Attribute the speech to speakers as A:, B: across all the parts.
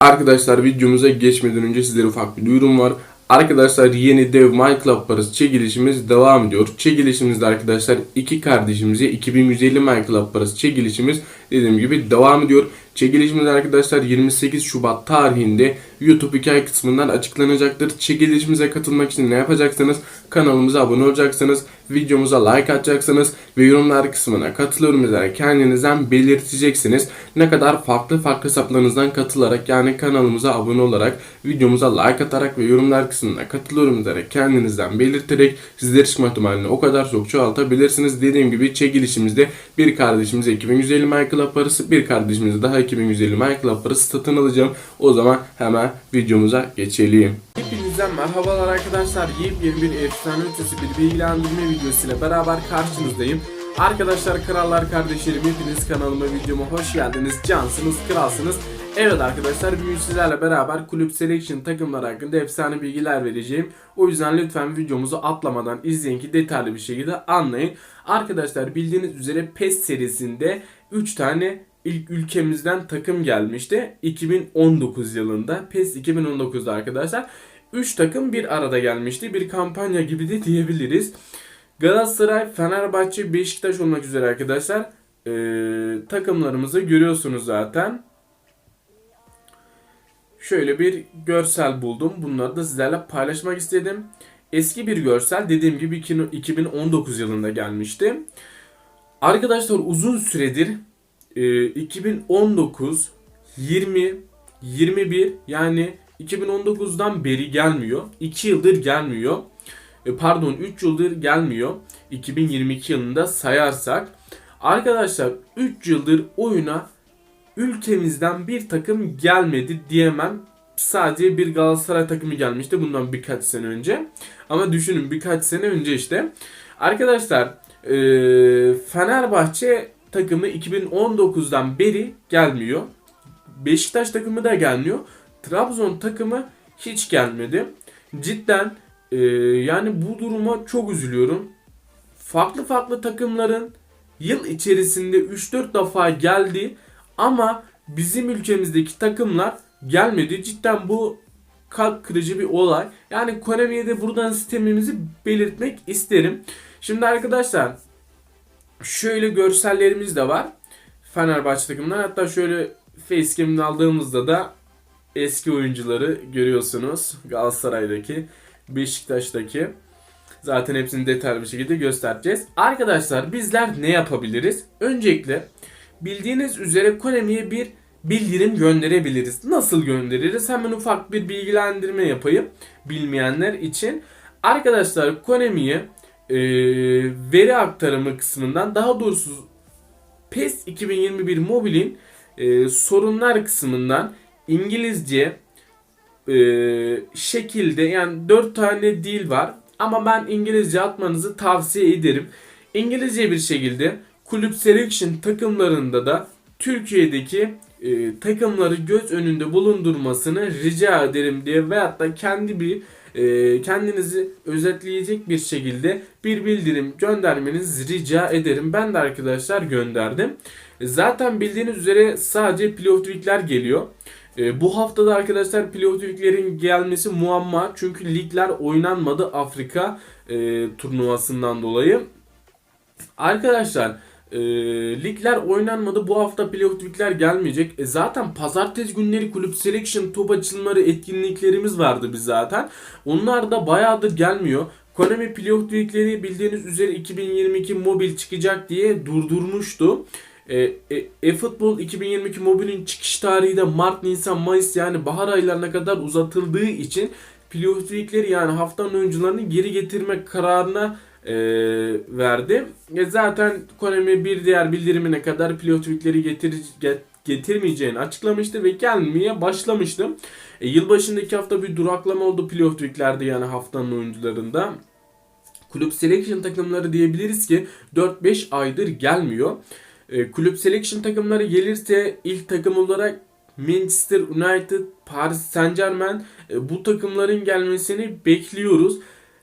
A: Arkadaşlar videomuza geçmeden önce sizlere ufak bir duyurum var. Arkadaşlar yeni dev MyClub parası çekilişimiz devam ediyor. Çekilişimizde arkadaşlar iki kardeşimize 2150 MyClub parası çekilişimiz dediğim gibi devam ediyor. Çekilişimiz arkadaşlar 28 Şubat tarihinde YouTube hikaye kısmından açıklanacaktır. Çekilişimize katılmak için ne yapacaksınız? Kanalımıza abone olacaksınız. Videomuza like atacaksınız ve yorumlar kısmına katılıyorum yazarak kendinizden belirteceksiniz. Ne kadar farklı farklı hesaplarınızdan katılarak yani kanalımıza abone olarak videomuza like atarak ve yorumlar kısmına katılıyorum yazarak kendinizden belirterek sizleri çıkma ihtimalini o kadar çok çoğaltabilirsiniz. Dediğim gibi çekilişimizde bir kardeşimize 2150 MyClub parası bir kardeşimize daha 2150 MyClub parası satın alacağım. O zaman hemen videomuza geçelim. Hepinize merhabalar arkadaşlar. Yepyeni bir efsane ötesi bir bilgilendirme videosuyla beraber karşınızdayım. Arkadaşlar krallar kardeşlerim hepiniz kanalıma videoma hoş geldiniz. Cansınız, kralsınız. Evet arkadaşlar bugün sizlerle beraber kulüp selection takımları hakkında efsane bilgiler vereceğim. O yüzden lütfen videomuzu atlamadan izleyin ki detaylı bir şekilde anlayın. Arkadaşlar bildiğiniz üzere PES serisinde 3 tane ilk ülkemizden takım gelmişti. 2019 yılında PES 2019'da arkadaşlar 3 takım bir arada gelmişti. Bir kampanya gibi de diyebiliriz. Galatasaray, Fenerbahçe, Beşiktaş olmak üzere arkadaşlar ee, takımlarımızı görüyorsunuz zaten. Şöyle bir görsel buldum. Bunları da sizlerle paylaşmak istedim. Eski bir görsel dediğim gibi 2019 yılında gelmişti. Arkadaşlar uzun süredir e, 2019, 20, 21 yani 2019'dan beri gelmiyor. 2 yıldır gelmiyor. E, pardon 3 yıldır gelmiyor. 2022 yılında sayarsak. Arkadaşlar 3 yıldır oyuna ülkemizden bir takım gelmedi diyemem. Sadece bir Galatasaray takımı gelmişti bundan birkaç sene önce. Ama düşünün birkaç sene önce işte. Arkadaşlar e, Fenerbahçe takımı 2019'dan beri gelmiyor. Beşiktaş takımı da gelmiyor. Trabzon takımı hiç gelmedi. Cidden e, yani bu duruma çok üzülüyorum. Farklı farklı takımların yıl içerisinde 3-4 defa geldi ama bizim ülkemizdeki takımlar gelmedi. Cidden bu kalp kırıcı bir olay. Yani Konami'ye de buradan sistemimizi belirtmek isterim. Şimdi arkadaşlar şöyle görsellerimiz de var. Fenerbahçe takımından hatta şöyle facecam'ini aldığımızda da eski oyuncuları görüyorsunuz. Galatasaray'daki, Beşiktaş'taki. Zaten hepsini detaylı bir şekilde göstereceğiz. Arkadaşlar bizler ne yapabiliriz? Öncelikle bildiğiniz üzere Konami'ye bir bildirim gönderebiliriz. Nasıl göndeririz? Hemen ufak bir bilgilendirme yapayım bilmeyenler için. Arkadaşlar Konami'ye e, veri aktarımı kısmından daha doğrusu PES 2021 mobilin e, sorunlar kısmından İngilizce e, şekilde yani 4 tane dil var ama ben İngilizce atmanızı tavsiye ederim. İngilizce bir şekilde kulüp selection takımlarında da Türkiye'deki e, takımları göz önünde bulundurmasını rica ederim diye veyahut da kendi bir e, kendinizi özetleyecek bir şekilde bir bildirim göndermenizi rica ederim. Ben de arkadaşlar gönderdim. Zaten bildiğiniz üzere sadece playoff geliyor. E, bu haftada arkadaşlar playoff gelmesi muamma. Çünkü ligler oynanmadı Afrika e, turnuvasından dolayı. Arkadaşlar e, ligler oynanmadı. Bu hafta playoff ligler gelmeyecek. E, zaten pazartesi günleri kulüp selection top açılmaları etkinliklerimiz vardı biz zaten. Onlar da bayağıdır gelmiyor. Konami playoff ligleri bildiğiniz üzere 2022 mobil çıkacak diye durdurmuştu. E, E-Futbol 2022 mobilin çıkış tarihi de Mart, Nisan, Mayıs yani bahar aylarına kadar uzatıldığı için playoff ligleri yani haftanın oyuncularını geri getirme kararına e, verdi. E, zaten Konami bir diğer bildirimine kadar playoff ligleri getir, get, getirmeyeceğini açıklamıştı ve gelmeye başlamıştı. E, yılbaşındaki hafta bir duraklama oldu playoff liglerde yani haftanın oyuncularında. Kulüp selection takımları diyebiliriz ki 4-5 aydır gelmiyor. E, kulüp selection takımları gelirse ilk takım olarak Manchester United, Paris Saint Germain e, bu takımların gelmesini bekliyoruz.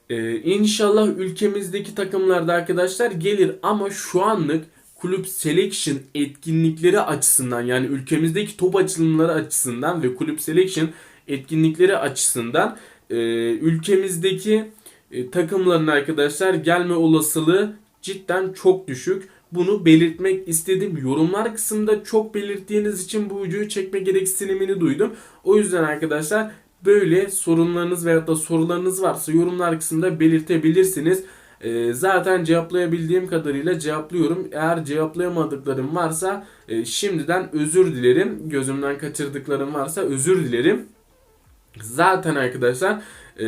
A: E, inşallah ülkemizdeki takımlarda arkadaşlar gelir ama şu anlık kulüp selection etkinlikleri açısından yani ülkemizdeki top açılımları açısından ve kulüp selection etkinlikleri açısından e, ülkemizdeki e, takımların arkadaşlar gelme olasılığı cidden çok düşük. Bunu belirtmek istedim. Yorumlar kısmında çok belirttiğiniz için bu videoyu çekme gereksinimini duydum. O yüzden arkadaşlar böyle sorunlarınız veyahut da sorularınız varsa yorumlar kısmında belirtebilirsiniz. Ee, zaten cevaplayabildiğim kadarıyla cevaplıyorum. Eğer cevaplayamadıklarım varsa e, şimdiden özür dilerim. Gözümden kaçırdıklarım varsa özür dilerim. Zaten arkadaşlar e,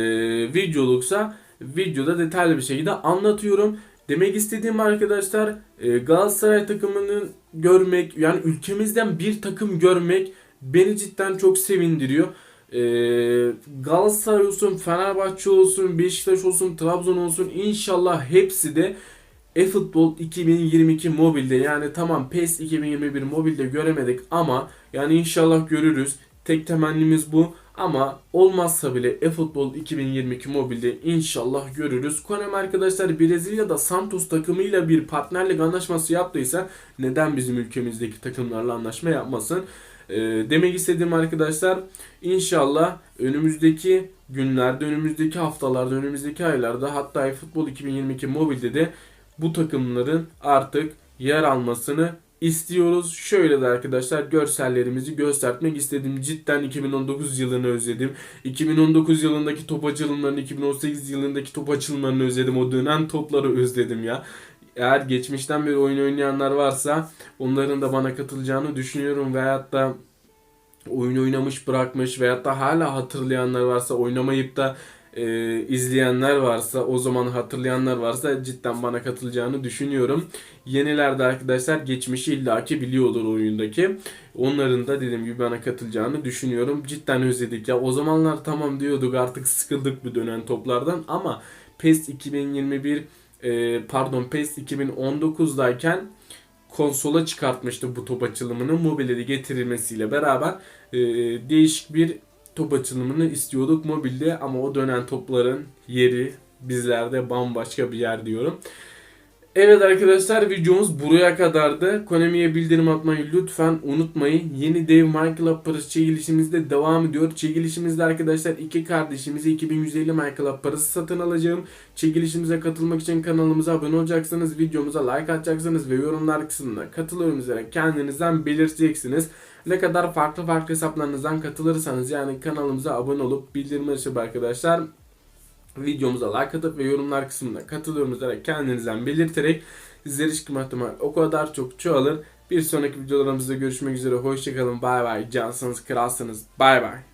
A: videoluksa videoda detaylı bir şekilde anlatıyorum. Demek istediğim arkadaşlar e, Galatasaray takımını görmek yani ülkemizden bir takım görmek beni cidden çok sevindiriyor. E, Galatasaray olsun, Fenerbahçe olsun, Beşiktaş olsun, Trabzon olsun inşallah hepsi de eFootball 2022 mobilde yani tamam PES 2021 mobilde göremedik ama yani inşallah görürüz. Tek temennimiz bu. Ama olmazsa bile eFootball 2022 mobilde inşallah görürüz. Konami arkadaşlar Brezilya'da Santos takımıyla bir partnerlik anlaşması yaptıysa neden bizim ülkemizdeki takımlarla anlaşma yapmasın? Ee, demek istediğim arkadaşlar inşallah önümüzdeki günlerde, önümüzdeki haftalarda, önümüzdeki aylarda hatta eFootball 2022 mobilde de bu takımların artık yer almasını istiyoruz. Şöyle de arkadaşlar görsellerimizi göstermek istedim. Cidden 2019 yılını özledim. 2019 yılındaki top açılımlarını, 2018 yılındaki top açılımlarını özledim. O dönen topları özledim ya. Eğer geçmişten bir oyun oynayanlar varsa onların da bana katılacağını düşünüyorum. Veyahut da oyun oynamış bırakmış veyahut da hala hatırlayanlar varsa oynamayıp da e, izleyenler varsa o zaman hatırlayanlar varsa cidden bana katılacağını düşünüyorum. Yenilerde arkadaşlar geçmişi illaki biliyordur oyundaki. Onların da dediğim gibi bana katılacağını düşünüyorum. Cidden özledik ya. O zamanlar tamam diyorduk artık sıkıldık bu dönen toplardan ama PES 2021 e, pardon PES 2019'dayken konsola çıkartmıştı bu top açılımını. Mobile de getirilmesiyle beraber e, değişik bir top açılımını istiyorduk mobilde ama o dönen topların yeri bizlerde bambaşka bir yer diyorum. Evet arkadaşlar videomuz buraya kadardı. Konami'ye bildirim atmayı lütfen unutmayın. Yeni dev Minecraft parası çekilişimizde devam ediyor. Çekilişimizde arkadaşlar iki kardeşimize 2150 Minecraft parası satın alacağım. Çekilişimize katılmak için kanalımıza abone olacaksınız. Videomuza like atacaksınız ve yorumlar kısmında katılıyorum üzere kendinizden belirteceksiniz. Ne kadar farklı farklı hesaplarınızdan katılırsanız yani kanalımıza abone olup bildirim açıp arkadaşlar videomuza like atıp ve yorumlar kısmında katılıyorum üzere kendinizden belirterek sizleri çıkma ihtimali o kadar çok çoğalır. Bir sonraki videolarımızda görüşmek üzere. Hoşçakalın. Bay bay. Cansınız, kralsınız. Bay bay.